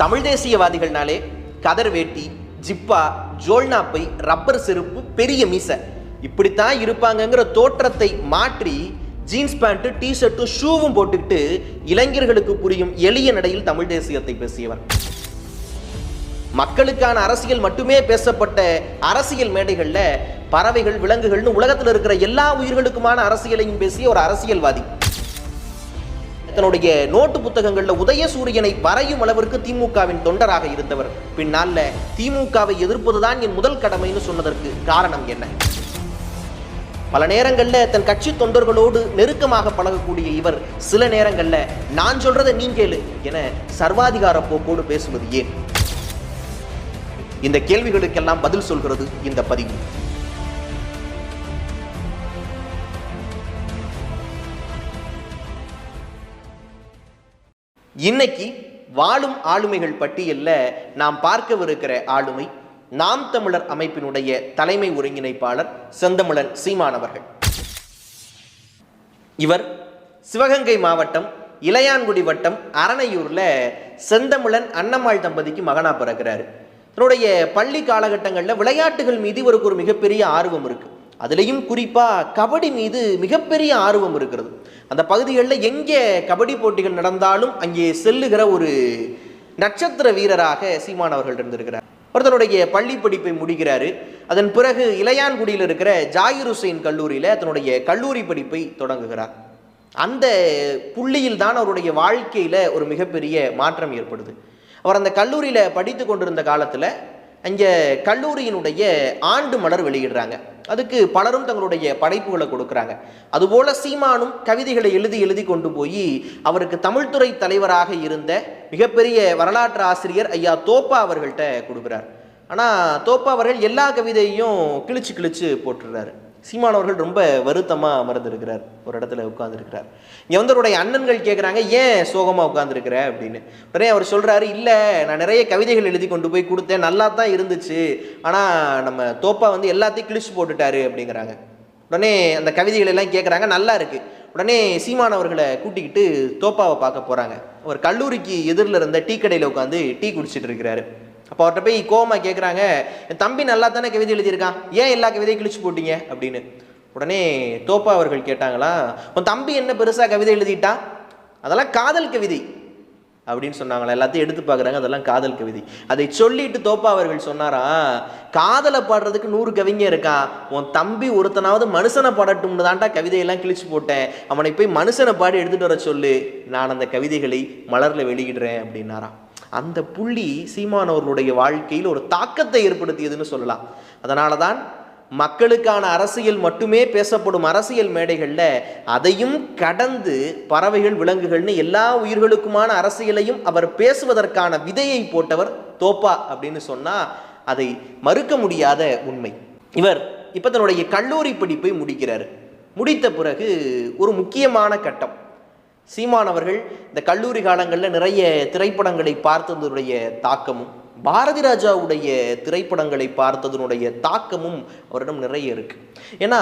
தமிழ் தேசியவாதிகள்னாலே கதர் வேட்டி ஜிப்பா ஜோல்னாப்பை ரப்பர் செருப்பு பெரிய மீசை. இப்படித்தான் இருப்பாங்கங்கிற தோற்றத்தை மாற்றி ஜீன்ஸ் பேண்ட்டு டிஷர்ட்டும் ஷூவும் போட்டுக்கிட்டு இளைஞர்களுக்கு புரியும் எளிய நடையில் தமிழ் தேசியத்தை பேசியவர். மக்களுக்கான அரசியல் மட்டுமே பேசப்பட்ட அரசியல் மேடைகளில் பறவைகள் விலங்குகள்னு உலகத்தில் இருக்கிற எல்லா உயிர்களுக்குமான அரசியலையும் பேசிய ஒரு அரசியல்வாதி. தன்னுடைய நோட்டு புத்தகங்கள்ல உதயசூரியனை வரையும் அளவிற்கு திமுகவின் தொண்டராக இருந்தவர். பின்னால திமுகவை எதிர்ப்பதுதான் என் முதல் கடமைன்னு சொன்னதற்கு காரணம் என்ன? பல நேரங்கள்ல தன் கட்சி தொண்டர்களோடு நெருக்கமாக பழகக்கூடிய இவர் சில நேரங்கள்ல நான் சொல்றதை நீ கேளு என சர்வாதிகார போக்கோடு பேசுவது ஏன்? இந்த கேள்விகளுக்கெல்லாம் பதில் சொல்கிறது இந்த பதிவு. இன்னைக்கு வாழும் ஆளுமைகள் பட்டியல்ல நாம் பார்க்கவிருக்கிற ஆளுமை நாம் தமிழர் அமைப்பினுடைய தலைமை ஒருங்கிணைப்பாளர் செந்தமிழன் சீமானவர்கள் இவர் சிவகங்கை மாவட்டம் இளையான்குடி வட்டம் அரணையூர்ல செந்தமிழன் அன்னம்மாள் தம்பதிக்கு மகனா பிறக்கிறாரு. தன்னுடைய பள்ளி காலகட்டங்களில் விளையாட்டுகள் மீது இவருக்கு ஒரு மிகப்பெரிய ஆர்வம் இருக்கு. அதுலேயும் குறிப்பாக கபடி மீது மிகப்பெரிய ஆர்வம் இருக்கிறது. அந்த பகுதிகளில் எங்கே கபடி போட்டிகள் நடந்தாலும் அங்கே செல்லுகிற ஒரு நட்சத்திர வீரராக சீமான் அவர்கள் இருந்திருக்கிறார். அவர் தன்னுடைய பள்ளி படிப்பை முடிக்கிறாரு. அதன் பிறகு இளையான்குடியில் இருக்கிற ஜாகிர் ஹுசைன் கல்லூரியில் தன்னுடைய கல்லூரி படிப்பை தொடங்குகிறார். அந்த புள்ளியில் தான் அவருடைய வாழ்க்கையில் ஒரு மிகப்பெரிய மாற்றம் ஏற்படுது. அவர் அந்த கல்லூரியில் படித்து கொண்டிருந்த காலத்தில் அங்கே கல்லூரியினுடைய ஆண்டு மலர் வெளியிடுறாங்க. அதுக்கு பலரும் தங்களுடைய படைப்புகளை கொடுக்குறாங்க. அதுபோல சீமானும் கவிதைகளை எழுதி எழுதி கொண்டு போய் அவருக்கு தமிழ்துறை தலைவராக இருந்த மிகப்பெரிய வரலாற்று ஆசிரியர் ஐயா தோப்பா அவர்கள்ட்ட கொடுக்குறார். ஆனால் தோப்பா அவர்கள் எல்லா கவிதையும் கிழிச்சு கிழிச்சு போட்டுடுறாரு. சீமானவர்கள் ரொம்ப வருத்தமாக அமர்ந்திருக்கிறார். ஒரு இடத்துல உட்காந்துருக்கிறார் இங்கே வந்து அவருடைய அண்ணன்கள் கேட்குறாங்க ஏன் சோகமாக உட்காந்துருக்கிற அப்படின்னு. உடனே அவர் சொல்கிறாரு இல்லை நான் நிறைய கவிதைகள் எழுதி கொண்டு போய் கொடுத்தேன் நல்லா தான் இருந்துச்சு. ஆனால் நம்ம தோப்பா வந்து எல்லாத்தையும் கிழிச்சு போட்டுட்டாரு அப்படிங்கிறாங்க. உடனே அந்த கவிதைகள் எல்லாம் கேட்குறாங்க நல்லா இருக்குது உடனே சீமானவர்களை கூட்டிக்கிட்டு தோப்பாவை பார்க்க போகிறாங்க அவர் கல்லூரிக்கு எதிரில் இருந்த டீ கடையில் உட்காந்து டீ குடிச்சிட்டு இருக்கிறாரு. அப்போ அவர்கிட்ட போய் கோமா கேட்குறாங்க என் தம்பி நல்லா தானே கவிதை எழுதியிருக்கான்? ஏன் எல்லா கவிதையும் கிழிச்சு போட்டீங்க? அப்படின்னு. உடனே தோப்பா அவர்கள் கேட்டாங்களா உன் தம்பி என்ன பெருசாக கவிதை எழுதிட்டான் அதெல்லாம் காதல் கவிதை. அப்படின்னு சொன்னாங்களா எல்லாத்தையும் எடுத்து பார்க்குறாங்க அதெல்லாம் காதல் கவிதை. அதை சொல்லிட்டு தோப்பா அவர்கள் சொன்னாரா காதலை பாடுறதுக்கு நூறு கவிஞர் இருக்கான் உன் தம்பி ஒருத்தனாவது மனுஷனை பாடட்டும்னு தான்டா கவிதையெல்லாம் கிழிச்சு போட்டேன். அவனை போய் மனுஷனை பாடி எடுத்துகிட்டு வர சொல்லு. நான் அந்த கவிதைகளை மலரில் வெளியிடுறேன் அப்படின்னாரான் அந்த புள்ளி சீமான் அவர்களுடைய வாழ்க்கையில் ஒரு தாக்கத்தை ஏற்படுத்தியதுன்னு சொல்லலாம். அதனால தான் மக்களுக்கான அரசியல் மட்டுமே பேசப்படும் அரசியல் மேடைகளில் அதையும் கடந்து பறவைகள் விலங்குகள்னு எல்லா உயிர்களுக்குமான அரசியலையும் அவர் பேசுவதற்கான விதையை போட்டவர் தோப்பா அப்படின்னு சொன்னால் அதை மறுக்க முடியாத உண்மை. இவர் இப்போ தன்னுடைய கல்லூரி படிப்பை முடிக்கிறார். முடித்த பிறகு ஒரு முக்கியமான கட்டம். சீமான் அவர்கள் இந்த கல்லூரி காலங்களில் நிறைய திரைப்படங்களை பார்த்ததனுடைய தாக்கமும் பாரதி ராஜாவுடைய திரைப்படங்களை பார்த்ததனுடைய தாக்கமும் அவரிடம் நிறைய இருக்கு. ஏன்னா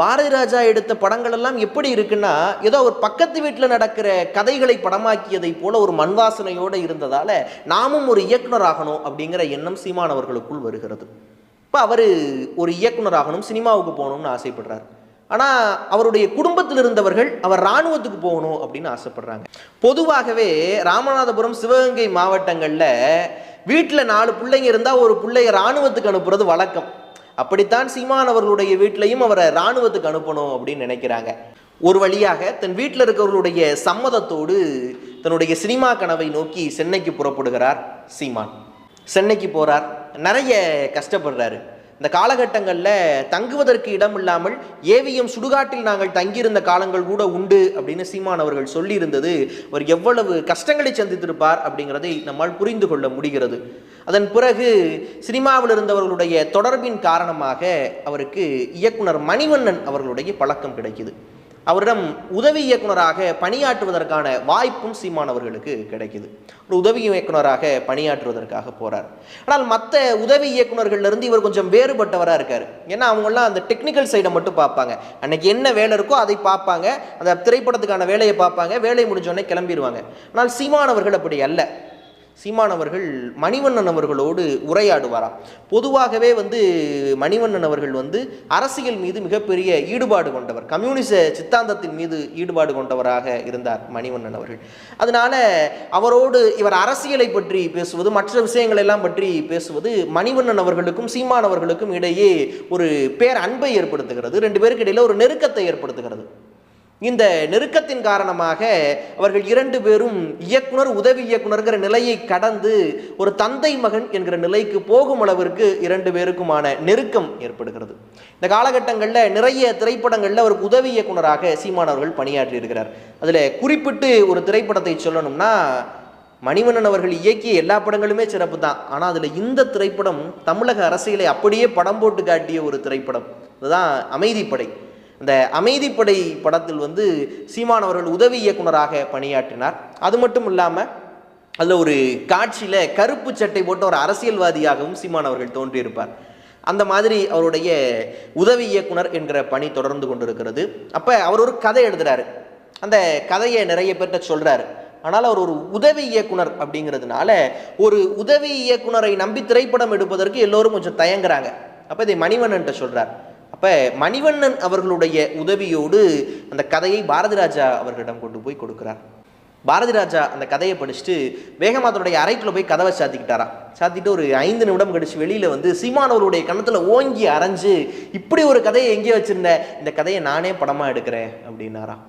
பாரதி ராஜா எடுத்த படங்கள் எல்லாம் எப்படி இருக்குன்னா ஏதோ ஒரு பக்கத்து வீட்டில் நடக்கிற கதைகளை படமாக்கியதை போல ஒரு மண்வாசனையோடு இருந்ததால நாமும் ஒரு இயக்குனர் ஆகணும் அப்படிங்கிற எண்ணம் சீமானவர்களுக்குள் வருகிறது. இப்போ அவர் ஒரு இயக்குனர் ஆகணும் சினிமாவுக்கு போகணும்னு ஆசைப்படுறார். ஆனால் அவருடைய குடும்பத்தில் இருந்தவர்கள் அவர் இராணுவத்துக்கு போகணும் அப்படின்னு ஆசைப்படுறாங்க. பொதுவாகவே ராமநாதபுரம் சிவகங்கை மாவட்டங்களில் வீட்டில் நாலு பிள்ளைங்க இருந்தால் ஒரு பிள்ளைய இராணுவத்துக்கு அனுப்புறது வழக்கம். அப்படித்தான் சீமான் அவர்களுடைய வீட்லையும் அவரை இராணுவத்துக்கு அனுப்பணும் அப்படின்னு நினைக்கிறாங்க. ஒரு வழியாக தன் வீட்டில் இருக்கிறவர்களுடைய சம்மதத்தோடு தன்னுடைய சினிமா கனவை நோக்கி சென்னைக்கு புறப்படுகிறார் சீமான். சென்னைக்கு போகிறார் நிறைய கஷ்டப்படுறாரு. இந்த காலகட்டங்களில் தங்குவதற்கு இடம் இல்லாமல் ஏவிஎம் சுடுகாட்டில் நாங்கள் தங்கியிருந்த காலங்கள் கூட உண்டு அப்படின்னு சீமான் அவர்கள் சொல்லியிருந்தது. அவர் எவ்வளவு கஷ்டங்களை சந்தித்திருப்பார் அப்படிங்கிறதை நம்மால் புரிந்து கொள்ள முடிகிறது. அதன் பிறகு சினிமாவில் இருந்தவர்களுடைய தொடர்பின் காரணமாக அவருக்கு இயக்குனர் மணிவண்ணன் அவர்களுடைய பழக்கம் கிடைக்குது. அவரிடம் உதவி இயக்குனராக பணியாற்றுவதற்கான வாய்ப்பும் சீமான் அவர்களுக்கு கிடைக்குது. ஒரு உதவி இயக்குனராக பணியாற்றுவதற்காக போகிறார் ஆனால் மற்ற உதவி இயக்குனர்கள்லேருந்து இவர் கொஞ்சம் வேறுபட்டவராக இருக்கார். ஏன்னா அவங்கெல்லாம் அந்த டெக்னிக்கல் சைடை மட்டும் பார்ப்பாங்க. அன்னைக்கு என்ன வேலை இருக்கோ அதை பார்ப்பாங்க. அந்த திரைப்படத்துக்கான வேலையை பார்ப்பாங்க. வேலை முடிஞ்சோடனே கிளம்பிடுவாங்க ஆனால் சீமான் அவர்கள் அப்படி அல்ல. சீமானவர்கள் மணிவண்ணன் அவர்களோடு உரையாடுவாராம். பொதுவாகவே வந்து மணிவண்ணன் அவர்கள் வந்து அரசியல் மீது மிகப்பெரிய ஈடுபாடு கொண்டவர் கம்யூனிச சித்தாந்தத்தின் மீது ஈடுபாடு கொண்டவராக இருந்தார் மணிவண்ணன் அவர்கள். அதனால அவரோடு இவர் அரசியலை பற்றி பேசுவது மற்ற விஷயங்கள் எல்லாம் பற்றி பேசுவது மணிவண்ணன் அவர்களுக்கும் சீமான் அவர்களுக்கும் இடையே ஒரு பேர் அன்பை ஏற்படுத்துகிறது. ரெண்டு பேருக்கு இடையில ஒரு நெருக்கத்தை ஏற்படுத்துகிறது. இந்த நெருக்கத்தின் காரணமாக அவர்கள் இரண்டு பேரும் இயக்குனர் உதவி இயக்குனர்கிற நிலையை கடந்து ஒரு தந்தை மகன் என்கிற நிலைக்கு போகும் அளவிற்கு இரண்டு பேருக்குமான நெருக்கம் ஏற்படுகிறது. இந்த காலகட்டங்களில் நிறைய திரைப்படங்களில் அவருக்கு உதவி இயக்குனராக சீமான் அவர்கள் பணியாற்றி இருக்கிறார். அதில் குறிப்பிட்டு ஒரு திரைப்படத்தை சொல்லணும்னா மணிவண்ணன் அவர்கள் இயக்கிய எல்லா படங்களுமே சிறப்பு தான். ஆனால் அதில் இந்த திரைப்படம் தமிழக அரசியலை அப்படியே படம் போட்டு காட்டிய ஒரு திரைப்படம். அதுதான் அமைதிப்படை இந்த அமைதிப்படை படத்தில் வந்து சீமான் அவர்கள் உதவி இயக்குனராக பணியாற்றினார். அது மட்டும் இல்லாமல் அதில் ஒரு காட்சியில் கருப்பு சட்டை போட்ட ஒரு அரசியல்வாதியாகவும் சீமான் அவர்கள் தோன்றியிருப்பார். அந்த மாதிரி அவருடைய உதவி இயக்குனர் என்கிற பணி தொடர்ந்து கொண்டிருக்கிறது. அப்போ அவர் ஒரு கதை எழுதுறாரு. அந்த கதையை நிறைய பேர்கிட்ட சொல்கிறாரு ஆனால் அவர் ஒரு உதவி இயக்குனர் அப்படிங்கிறதுனால ஒரு உதவி இயக்குனரை நம்பி திரைப்படம் எடுப்பதற்கு எல்லோரும் கொஞ்சம் தயங்குறாங்க. அப்போ இதை மணிவண்ணன்ட்ட சொல்கிறார் அப்போ மணிவண்ணன் அவர்களுடைய உதவியோடு அந்த கதையை பாரதி ராஜா அவர்களிடம் கொண்டு போய் கொடுக்குறார். பாரதி ராஜா அந்த கதையை படிச்சுட்டு வேகமாக அறைக்குள்ளே அறைக்குள்ள போய் கதவை சாத்திக்கிட்டாரா. சாத்திட்டு ஒரு ஐந்து நிமிடம் கழிச்சு வெளியில் வந்து சீமானவருடைய கணத்தில் ஓங்கி அரைஞ்சு இப்படி ஒரு கதையை எங்கேயோ வச்சுருந்த? இந்த கதையை நானே படமாக எடுக்கிறேன் அப்படின்னாராம்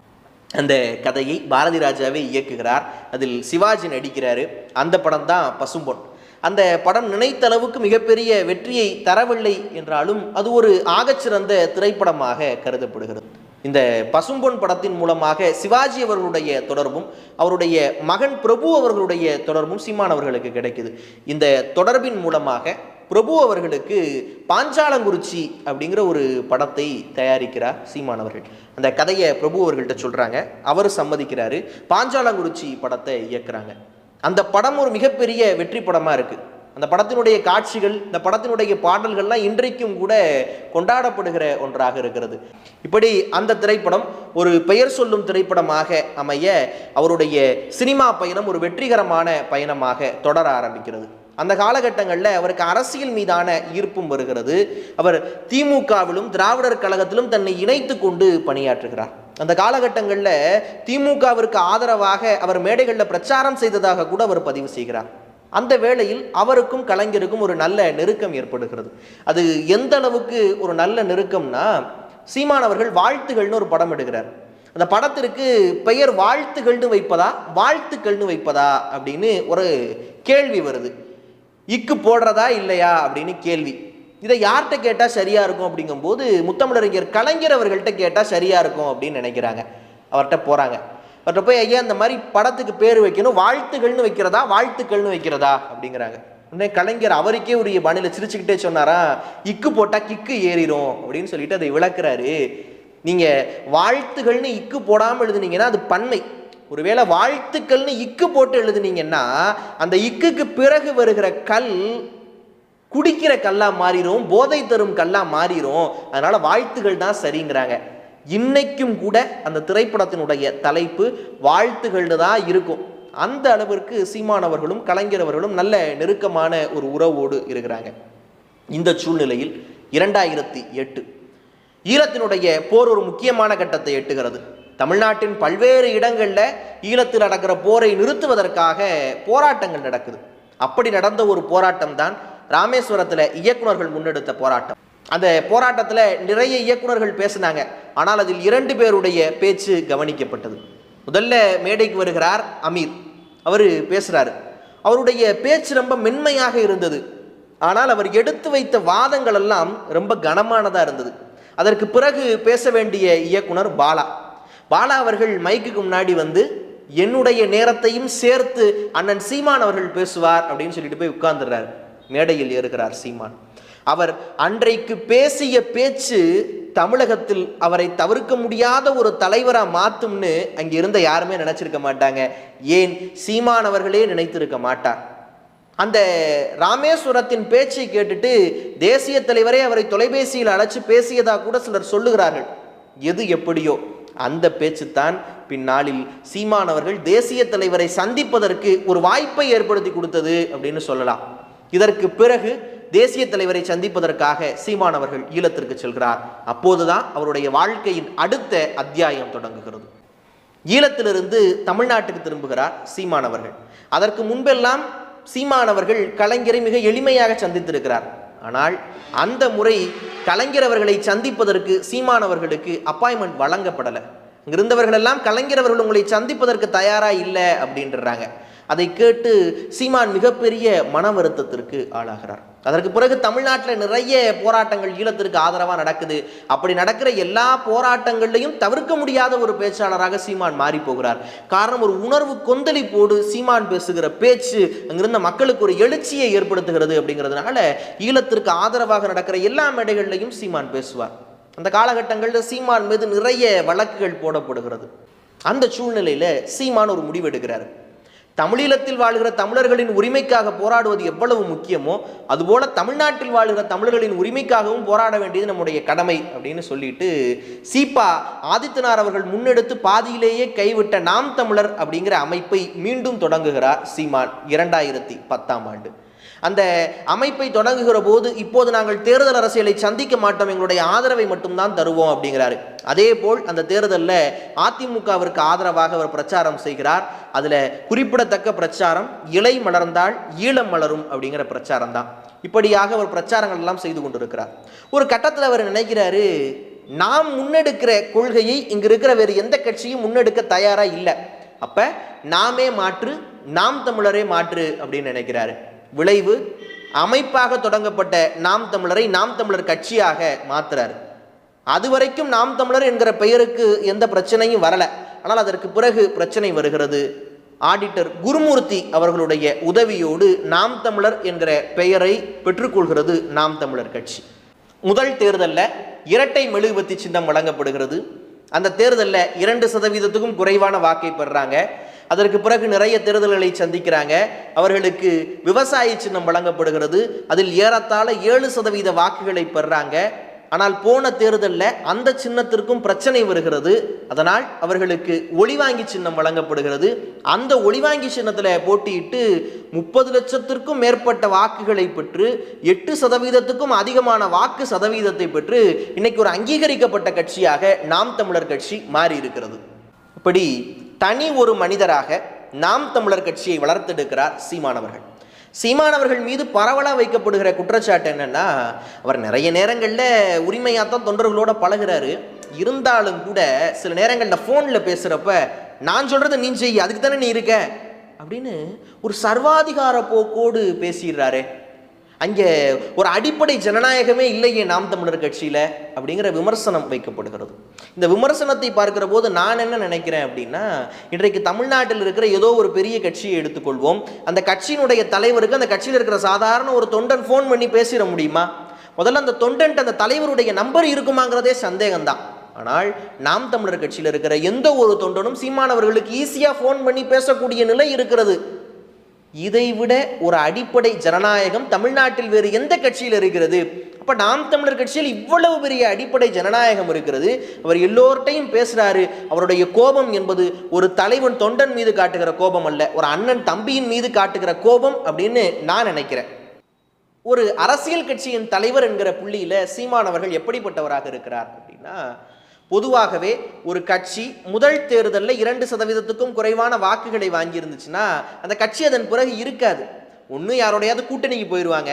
அந்த கதையை பாரதி ராஜாவே இயக்குகிறார். அதில் சிவாஜி நடிக்கிறாரு. அந்த படம் தான் பசும்பொன். அந்த படம் நினைத்த அளவுக்கு மிகப்பெரிய வெற்றியை தரவில்லை என்றாலும் அது ஒரு ஆகச்சிறந்த திரைப்படமாக கருதப்படுகிறது. இந்த பசும்பொன் படத்தின் மூலமாக சிவாஜி அவர்களுடைய தொடர்பும் அவருடைய மகன் பிரபு அவர்களுடைய தொடர்பும் சீமான் அவர்களுக்கு கிடைக்குது. இந்த தொடர்பின் மூலமாக பிரபு அவர்களுக்கு பாஞ்சாலங்குறிச்சி அப்படிங்கிற ஒரு படத்தை தயாரிக்கிறார் சீமான் அவர்கள். அந்த கதையை பிரபு அவர்கள்ட்ட சொல்றாங்க. அவர் சம்மதிக்கிறாரு. பாஞ்சாலங்குறிச்சி படத்தை இயக்குறாங்க. அந்த படம் ஒரு மிகப்பெரிய வெற்றி படமாக இருக்குது அந்த படத்தினுடைய காட்சிகள் இந்த படத்தினுடைய பாடல்கள்லாம் இன்றைக்கும் கூட கொண்டாடப்படுகிற ஒன்றாக இருக்கிறது. இப்படி அந்த திரைப்படம் ஒரு பெயர் சொல்லும் திரைப்படமாக அமைய அவருடைய சினிமா பயணம் ஒரு வெற்றிகரமான பயணமாக தொடர ஆரம்பிக்கிறது. அந்த காலகட்டங்களில் அவருக்கு அரசியல் மீதான ஈர்ப்பும் வருகிறது. அவர் திமுகவிலும் திராவிடர் கழகத்திலும் தன்னை இணைத்து கொண்டு பணியாற்றுகிறார். அந்த காலகட்டங்களில் திமுகவிற்கு ஆதரவாக அவர் மேடைகளில் பிரச்சாரம் செய்ததாக கூட அவர் பதிவு செய்கிறார். அந்த வேளையில் அவருக்கும் கலைஞருக்கும் ஒரு நல்ல நெருக்கம் ஏற்படுகிறது. அது எந்த அளவுக்கு ஒரு நல்ல நெருக்கம்னா சீமான் அவர்கள் வாழ்த்துகள்னு ஒரு படம் எடுக்கிறார். அந்த படத்திற்கு பெயர் வாழ்த்துகள்னு வைப்பதா வாழ்த்துக்கள்னு வைப்பதா அப்படின்னு ஒரு கேள்வி வருது. இக்கு போடுறதா இல்லையா அப்படின்னு கேள்வி. இதை யார்கிட்ட கேட்டால் சரியாக இருக்கும் அப்படிங்கும்போது முத்தமிழறிஞர் கலைஞர் அவர்கள்ட்ட கேட்டால் சரியாக இருக்கும் அப்படின்னு நினைக்கிறாங்க. அவர்கிட்ட போகிறாங்க அவர்கிட்ட போய் ஐயா இந்த மாதிரி படத்துக்கு பேர் வைக்கணும் வாழ்த்துகள்னு வைக்கிறதா வாழ்த்துக்கள்னு வைக்கிறதா? அப்படிங்கிறாங்க. உடனே கலைஞர் அவருக்கே உரிய பணியில் சிரிச்சுக்கிட்டே சொன்னாரா இக்கு போட்டால் கிக்கு ஏறிடும் அப்படின்னு சொல்லிட்டு அதை விளக்குறாரு. நீங்கள் வாழ்த்துகள்னு இக்கு போடாமல் எழுதுனீங்கன்னா அது பன்மை. ஒருவேளை வாழ்த்துக்கள்னு இக்கு போட்டு எழுதுனீங்கன்னா அந்த இக்குக்கு பிறகு வருகிற கல் குடிக்கிற கல்லா மாறிடும் போதை தரும் கல்லா மாறிடும் அதனால் வாழ்த்துகள் தான் சரிங்கிறாங்க. இன்னைக்கும் கூட அந்த திரைப்படத்தினுடைய தலைப்பு வாழ்த்துகள்னு தான் இருக்கும். அந்த அளவிற்கு சீமானவர்களும் கலைஞரவர்களும் நல்ல நெருக்கமான ஒரு உறவோடு இருக்கிறாங்க. இந்த சூழ்நிலையில் இரண்டாயிரத்தி எட்டு ஈழத்தினுடைய போர் ஒரு முக்கியமான கட்டத்தை எட்டுகிறது. தமிழ்நாட்டின் பல்வேறு இடங்களில் ஈழத்தில் நடக்கிற போரை நிறுத்துவதற்காக போராட்டங்கள் நடக்குது. அப்படி நடந்த ஒரு போராட்டம் தான் ராமேஸ்வரத்தில் இயக்குனர்கள் முன்னெடுத்த போராட்டம். அந்த போராட்டத்தில் நிறைய இயக்குனர்கள் பேசினாங்க. ஆனால் அதில் இரண்டு பேருடைய பேச்சு கவனிக்கப்பட்டது. முதல்ல மேடைக்கு வருகிறார் அமீர். அவர் பேசுகிறாரு அவருடைய பேச்சு ரொம்ப மென்மையாக இருந்தது. ஆனால் அவர் எடுத்து வைத்த வாதங்கள் எல்லாம் ரொம்ப கனமானதாக இருந்தது. அதற்கு பிறகு பேச வேண்டிய இயக்குனர் பாலா. பாலா அவர்கள் மைக்குக்கு முன்னாடி வந்து என்னுடைய நேரத்தையும் சேர்த்து அண்ணன் சீமான் அவர்கள் பேசுவார் அப்படின்னு சொல்லிட்டு போய் உட்கார்ந்துடுறாரு. மேடையில் ஏறுகிறார் சீமான். அவர் அன்றைக்கு பேசிய பேச்சு தமிழகத்தில் அவரை தவிர்க்க முடியாத ஒரு தலைவராக மாத்தும்னு அங்கே இருந்த யாருமே நினச்சிருக்க மாட்டாங்க. ஏன்? சீமான் அவர்களே நினைத்திருக்க மாட்டார். அந்த ராமேஸ்வரத்தின் பேச்சை கேட்டுட்டு தேசிய தலைவரே அவரை தொலைபேசியில் அழைச்சி பேசியதாக கூட சிலர் சொல்லுகிறார்கள். எது எப்படியோ? அந்த பேச்சு தான் பின்னாளில் சீமானவர்கள் தேசிய தலைவரை சந்திப்பதற்கு ஒரு வாய்ப்பை ஏற்படுத்தி கொடுத்தது அப்படின்னு சொல்லலாம். இதற்கு பிறகு தேசிய தலைவரை சந்திப்பதற்காக சீமானவர்கள் ஈழத்திற்கு செல்கிறார். அப்போதுதான் அவருடைய வாழ்க்கையின் அடுத்த அத்தியாயம் தொடங்குகிறது. ஈழத்திலிருந்து தமிழ்நாட்டுக்கு திரும்புகிறார் சீமானவர்கள் அதற்கு முன்பெல்லாம் சீமானவர்கள் கலைஞரை மிக எளிமையாக சந்தித்திருக்கிறார். ஆனால் அந்த முறை கலைஞர் அவர்களை சந்திப்பதற்கு சீமானவர்களுக்கு அப்பாயின்மெண்ட் வழங்கப்படலை. இங்கிருந்தவர்கள் எல்லாம் கலைஞர் அவர்கள் உங்களை சந்திப்பதற்கு தயாரா இல்லை அப்படின்றாங்க. அதை கேட்டு சீமான் மிகப்பெரிய மன வருத்தத்திற்கு ஆளாகிறார். அதற்கு பிறகு தமிழ்நாட்டில் நிறைய போராட்டங்கள் ஈழத்திற்கு ஆதரவாக நடக்குது. அப்படி நடக்கிற எல்லா போராட்டங்கள்லையும் தவிர்க்க முடியாத ஒரு பேச்சாளராக சீமான் மாறி போகிறார் காரணம் ஒரு உணர்வு கொந்தளிப்போடு சீமான் பேசுகிற பேச்சு அங்கிருந்த மக்களுக்கு ஒரு எழுச்சியை ஏற்படுத்துகிறது அப்படிங்கிறதுனால ஈழத்திற்கு ஆதரவாக நடக்கிற எல்லா மேடைகள்லையும் சீமான் பேசுவார். அந்த காலகட்டங்களில் சீமான் மீது நிறைய வழக்குகள் போடப்படுகிறது. அந்த சூழ்நிலையில் சீமான் ஒரு முடிவு எடுக்கிறார் தமிழீழத்தில் வாழ்கிற தமிழர்களின் உரிமைக்காக போராடுவது எவ்வளவு முக்கியமோ அதுபோல தமிழ்நாட்டில் வாழ்கிற தமிழர்களின் உரிமைக்காகவும் போராட வேண்டியது நம்முடைய கடமை அப்படின்னு சொல்லிட்டு சீப்பா ஆதித்தனார் அவர்கள் முன்னெடுத்து பாதியிலேயே கைவிட்ட நாம் தமிழர் அப்படிங்கிற அமைப்பை மீண்டும் தொடங்குகிறார் சீமான் இரண்டாயிரத்தி பத்தாம் ஆண்டு. அந்த அமைப்பை தொடங்குகிற போது இப்போது நாங்கள் தேர்தல் அரசியலை சந்திக்க மாட்டோம் எங்களுடைய ஆதரவை மட்டும்தான் தருவோம் அப்படிங்கிறாரு. அதே போல் அந்த தேர்தலில் அதிமுகவிற்கு ஆதரவாக அவர் பிரச்சாரம் செய்கிறார். அதில் குறிப்பிடத்தக்க பிரச்சாரம் இலை மலர்ந்தால் ஈழம் மலரும் அப்படிங்கிற பிரச்சாரம் தான். இப்படியாக அவர் பிரச்சாரங்கள் எல்லாம் செய்து கொண்டிருக்கிறார். ஒரு கட்டத்தில் அவர் நினைக்கிறாரு நாம் முன்னெடுக்கிற கொள்கையை இங்கு இருக்கிற வேறு எந்த கட்சியும் முன்னெடுக்க தயாராக இல்லை. அப்போ நாமே மாற்று நாம் தமிழரே மாற்று அப்படின்னு நினைக்கிறாரு. விளைவு அமைப்பாக தொடங்கப்பட்ட நாம் தமிழரை நாம் தமிழர் கட்சியாக மாத்துறாரு. அதுவரைக்கும் நாம் தமிழர் என்கிற பெயருக்கு எந்த பிரச்சனையும் வரல. ஆனால் அதற்கு பிறகு பிரச்சனை வருகிறது. ஆடிட்டர் குருமூர்த்தி அவர்களுடைய உதவியோடு நாம் தமிழர் என்கிற பெயரை பெற்றுக்கொள்கிறது நாம் தமிழர் கட்சி. முதல் தேர்தலில் இரட்டை மெழுகுபத்தி சின்னம் வழங்கப்படுகிறது. அந்த தேர்தலில் இரண்டு சதவீதத்துக்கும் குறைவான வாக்கை பெறுறாங்க. அதற்கு பிறகு நிறைய தேர்தல்களை சந்திக்கிறாங்க. அவர்களுக்கு விவசாய சின்னம் வழங்கப்படுகிறது. அதில் ஏறத்தாழ ஏழு சதவீத வாக்குகளை பெறுறாங்க ஆனால் போன தேர்தலில் அந்த சின்னத்திற்கும் பிரச்சனை வருகிறது. அதனால் அவர்களுக்கு ஒளிவாங்கி சின்னம் வழங்கப்படுகிறது. அந்த ஒளிவாங்கி சின்னத்தில் போட்டியிட்டு முப்பது லட்சத்திற்கும் மேற்பட்ட வாக்குகளை பெற்று எட்டு சதவீதத்துக்கும் அதிகமான வாக்கு சதவீதத்தை பெற்று இன்னைக்கு ஒரு அங்கீகரிக்கப்பட்ட கட்சியாக நாம் தமிழர் கட்சி மாறி இருக்கிறது இப்படி தனி ஒரு மனிதராக நாம் தமிழர் கட்சியை வளர்த்தெடுக்கிறார் சீமானவர்கள் சீமானவர்கள் மீது பரவலாக வைக்கப்படுகிற குற்றச்சாட்டு என்னென்னா அவர் நிறைய நேரங்களில் உரிமையாக தான் தொண்டர்களோட பழகுறாரு. இருந்தாலும் கூட சில நேரங்களில் ஃபோனில் பேசுகிறப்ப நான் சொல்கிறத நீ செய் அதுக்கு தானே நீ இருக்க? அப்படின்னு ஒரு சர்வாதிகார போக்கோடு பேசிடுறாரு. அங்கே ஒரு அடிப்படை ஜனநாயகமே இல்லையே நாம் தமிழர் கட்சியில் அப்படிங்கிற விமர்சனம் வைக்கப்படுகிறது. இந்த விமர்சனத்தை பார்க்கிற போது நான் என்ன நினைக்கிறேன் அப்படின்னா இன்றைக்கு தமிழ்நாட்டில் இருக்கிற ஏதோ ஒரு பெரிய கட்சியை எடுத்துக்கொள்வோம். அந்த கட்சியினுடைய தலைவருக்கு அந்த கட்சியில் இருக்கிற சாதாரண ஒரு தொண்டன் ஃபோன் பண்ணி பேசிட முடியுமா? முதல்ல அந்த தொண்டன்ட்டு அந்த தலைவருடைய நம்பர் இருக்குமாங்கிறதே சந்தேகம்தான். ஆனால் நாம் தமிழர் கட்சியில் இருக்கிற எந்த ஒரு தொண்டனும் சீமானவர்களுக்கு ஈஸியாக ஃபோன் பண்ணி பேசக்கூடிய நிலை இருக்கிறது. இதைவிட ஒரு அடிப்படை ஜனநாயகம் தமிழ்நாட்டில் வேறு எந்த கட்சியில் இருக்கிறது? அப்ப நாம் தமிழர் கட்சியில் இவ்வளவு பெரிய அடிப்படை ஜனநாயகம் இருக்கிறது. அவர் எல்லோர்ட்டையும் பேசுறாரு. அவருடைய கோபம் என்பது ஒரு தலைவன் தொண்டன் மீது காட்டுகிற கோபம் அல்ல. ஒரு அண்ணன் தம்பியின் மீது காட்டுகிற கோபம் அப்படின்னு நான் நினைக்கிறேன். ஒரு அரசியல் கட்சியின் தலைவர் என்கிற புள்ளியில சீமானவர்கள் எப்படிப்பட்டவராக இருக்கிறார் அப்படின்னா பொதுவாகவே ஒரு கட்சி முதல் தேர்தலில் இரண்டு சதவீதத்துக்கும் குறைவான வாக்குகளை வாங்கியிருந்துச்சுன்னா அந்த கட்சி அதன் பிறகு இருக்காது. ஒன்று யாரோடையாவது கூட்டணிக்கு போயிடுவாங்க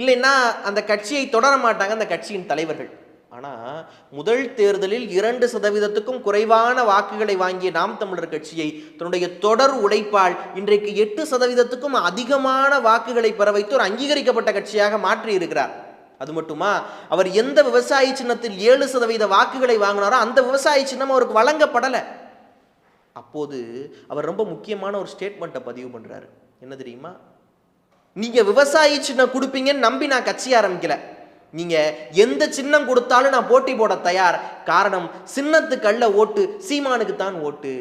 இல்லைன்னா அந்த கட்சியை தொடர மாட்டாங்க அந்த கட்சியின் தலைவர்கள். ஆனால் முதல் தேர்தலில் இரண்டு சதவீதத்துக்கும் குறைவான வாக்குகளை வாங்கிய நாம் தமிழர் கட்சியை தன்னுடைய தொடர் உழைப்பால் இன்றைக்கு எட்டு சதவீதத்துக்கும் அதிகமான வாக்குகளை பெற வைத்து ஒரு அங்கீகரிக்கப்பட்ட கட்சியாக மாற்றி இருக்கிறார் அது மட்டுமா? அவர் எந்த விவசாய சின்னத்தில் ஏழு சதவீத வாக்குகளை வாங்கினாரோ அந்த விவசாய சின்னம் அவருக்கு வழங்கப்படலை. அப்போது அவர் ரொம்ப முக்கியமான ஒரு ஸ்டேட்மெண்ட்டை பதிவு பண்றாரு. என்ன தெரியுமா? நீங்க விவசாயி சின்னம் கொடுப்பீங்கன்னு நம்பி நான் கட்சி ஆரம்பிக்கல. நீங்க எந்த சின்னம் கொடுத்தாலும் நான் போட்டி போட தயார். காரணம் சின்னத்துக்கல்ல ஓட்டு சீமானுக்கு தான் ஓட்டு.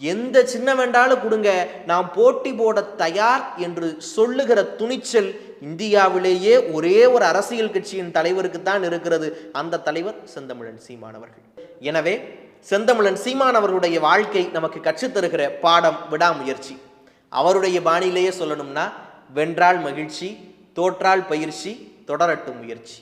எந்த சின்ன வேண்டாலும் கொடுங்க. நாம் போட்டி போட தயார் என்று சொல்லுகிற துணிச்சல் இந்தியாவிலேயே ஒரே ஒரு அரசியல் கட்சியின் தலைவருக்கு தான் இருக்கிறது. அந்த தலைவர் செந்தமிழன் சீமானவர்கள் எனவே செந்தமிழன் சீமானவர்களுடைய வாழ்க்கை நமக்கு கற்றுத்தருகிற பாடம் விடாமுயற்சி. அவருடைய பாணியிலேயே சொல்லணும்னா வென்றால் மகிழ்ச்சி தோற்றால் பயிற்சி தொடரட்டும் முயற்சி.